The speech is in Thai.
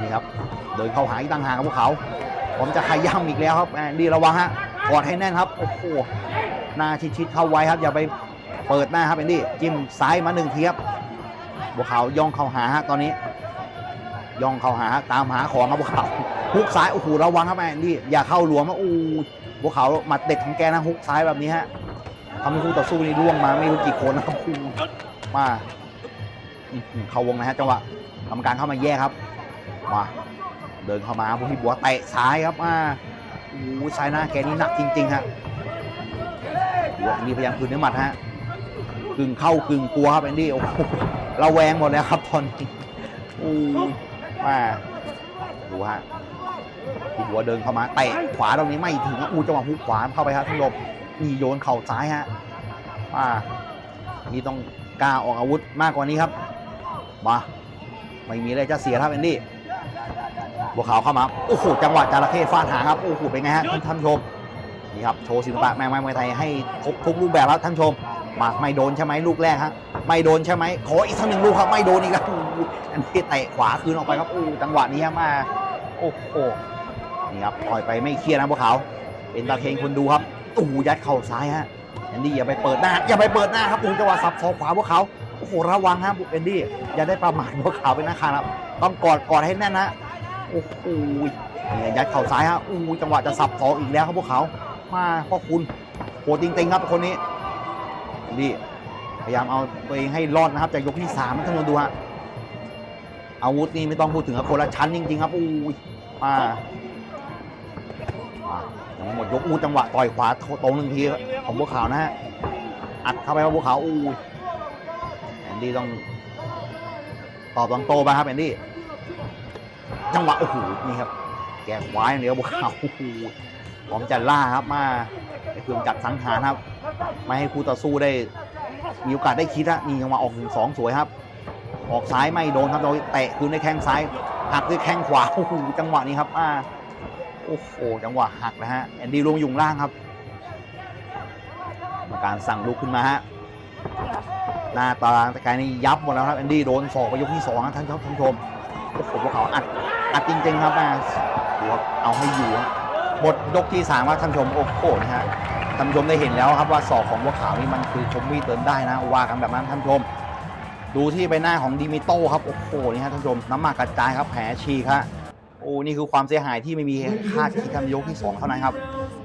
นี่ครับเดินเข้าหาอีกต่างหากครับพวกเขา ผมจะขย้ำอีกแล้วครับแอนดีระวังฮะกอดให้แน่นครับ โอ้โหหน้าชิดๆเข้าไว้ครับ อย่าไปเปิดหน้าครับแอนดี้จิ้มซ้ายมาหนึ่งทีครับพวกเขาย่องเข้าหาฮะตอนนี้ ย่องเข้าหาตามหาของครับพวกเขาฮุกซ้ายโอ้โหระวังครับแอนดี้อย่าเข้าหลวมนะอู้พวกเขาหมัดเด็ดของแกนะฮุกซ้ายแบบนี้ฮะทำให้คู่ต่อสู้นี่ร่วงมาไม่รู้กี่คนนะครับคู่มาเข้าวงนะฮะจังหวะกรรมการเข้ามาแยกครับ มาเดินเข้ามาพวกพี่บัวเตะซ้ายครับมาโอ้ซ้ายหน้าแกนี่หนักจริงๆฮะบัวนี่พยายามคืนด้วยหมัดฮะกึ่งเข้ากึ่งกลัวครับแอนดี้โอ้โหระแวงหมดแล้วครับตอนนี้โอ้ยมาดูฮะพี่บัวเดินเข้ามาเตะขวาตรงนี้ไม่ถึงอู้จังหวะฮุกขวาเข้าไปครับท่านผู้ชมนี่โยนเข่าซ้ายฮะมานี่ต้องกล้าออกอาวุธมากกว่านี้ครับมาไม่มีอะไรจะเสียครับแอนดี้ บัวขาวเข้ามาโอ้โหจังหวะจระเข้ฟาดหางครับโอ้โหเป็นไงฮะท่านท่านผู้ชมนี่ครับโชว์ศิลปะแมงไม้มวยไทยให้ครบทุกรูปแบบครับท่านผู้ชมมาไม่โดนใช่ไหมลูกแรกฮะไม่โดนใช่ไหมขออีกสักหนึ่งลูกครับไม่โดนอีกแล้วโอ้โหอันนี้เตะขวาคืนออกไปครับโอ้โหจังหวะนี้ครับมาโอ้โหนี่ครับต่อยไปไม่เครียดนะบัวขาวเป็นตาเทงคนดูครับโอ้โหยัดเข่าซ้ายฮะแอนดี้อย่าไปเปิดหน้าอย่าไปเปิดหน้าครับโอ้โหจังหวะสับศอกขวาบัวขาวโอ้โหระวังครับแอนดี้อย่าได้ประมาทบัวขาวเป็นนักขาครับต้องกอดกอดให้แน่นนะ โอ้โหนี่ยัดเข่าซ้ายฮะอู้จังหวะจะสับสองอีกแล้วครับพวกเขา มาพ่อคุณโหดจริงๆครับคนนี้ดีพยายามเอาตัวเองให้รอดนะครับจากยกที่สามท่านผู้ดูฮะอาวุธนี่ไม่ต้องพูดถึงครับคนละชั้นจริง ๆ ครับอู้ยมายังไม่หมดยกอู้จังหวะต่อยขวาตรงหนึ่งทีของพวกเขานะฮะอัดเข้าไปครับพวกเขาอู้ยแอนดี้ต้องตอบต้องโตไปครับแอนดี้ จังหวะโอ้โหนี่ครับ แกขวาอย่างเดียวบวกเขาโอ้โหผมจะล่าครับมาไอ้เครื่องจักรสังหารครับ ไม่ให้คู่ต่อสู้ได้ มีโอกาสได้คิดอะนี่จังหวะออกหนึ่งสองสวยครับ ออกซ้ายไม่โดนครับโดยเตะคืนด้วยแข้งซ้ายหักด้วยแข้งขวาโอ้โหจังหวะนี้ครับอ่าโอ้โหจังหวะหักนะฮะแอนดี้ลงยุงล่างครับกรรมการสั่งลุกขึ้นมาฮะหน้าตาตะกายนี่ยับหมดแล้วครับแอนดี้โดนศอกไปยกที่สองนะท่านผู้ชม โอ้โหพวกเขาอัดอัดจริงๆครับมาดูครับเอาให้อยู่ครับหมดยกที่สามว่าท่านชมโอ้โหนะฮะท่านชมได้เห็นแล้วครับว่าศอกของพวกเขานี่มันคือชมวีเติมได้นะว่ากันแบบนั้นท่านชม ดูที่ใบหน้าของดิมิโต้ครับโอ้โหนี่ฮะท่านชมน้ำหมากกระจายครับแผลฉีกฮะโอ้นี่คือความเสียหายที่ไม่มีคาดคิดกันยกที่สองเท่านั้นครับ